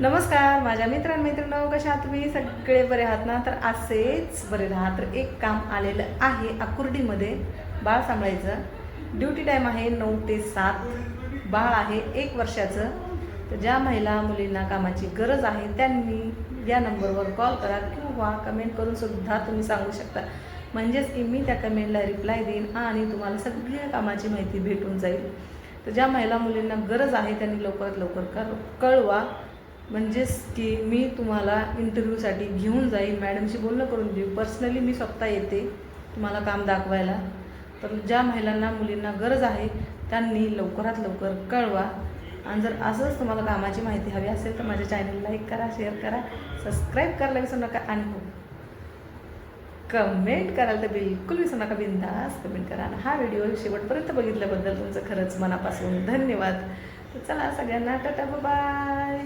नमस्कार माझ्या मित्रांमित्रांनो कशा तुम्ही? सगळे बरे आहात ना? तर असेच बरे राहा. तर एक काम आलेलं आहे आकुर्डीमध्ये. बाळ सांभाळायचं. ड्युटी टाईम आहे नऊ ते सात. बाळ आहे एक वर्षाचं. तर ज्या महिला मुलींना कामाची गरज आहे त्यांनी या नंबरवर कॉल करा किंवा कमेंट करून सुद्धा तुम्ही सांगू शकता. म्हणजेच की मी त्या कमेंटला रिप्लाय देईन आणि तुम्हाला सगळ्या कामाची माहिती भेटून जाईल. तर ज्या महिला मुलींना गरज आहे त्यांनी लवकरात लवकर कर कळवा. म्हणजेच की मी तुम्हाला इंटरव्ह्यूसाठी घेऊन जाईन. मॅडमशी बोलणं करून देऊ पर्सनली मी स्वतः येते तुम्हाला काम दाखवायला. तर ज्या महिलांना मुलींना गरज आहे त्यांनी लवकरात लवकर कळवा. आणि जर असंच तुम्हाला कामाची माहिती हवी असेल तर माझ्या चॅनल लाईक करा शेअर करा सबस्क्राईब करायला विसरू नका आणि हो कमेंट करायला तर बिलकुल विसरू नका. बिंदास कमेंट करा. आणि हा व्हिडिओ शेवटपर्यंत बघितल्याबद्दल तुमचं खरंच मनापासून धन्यवाद. तर चला सगळ्यांना टाटा बाय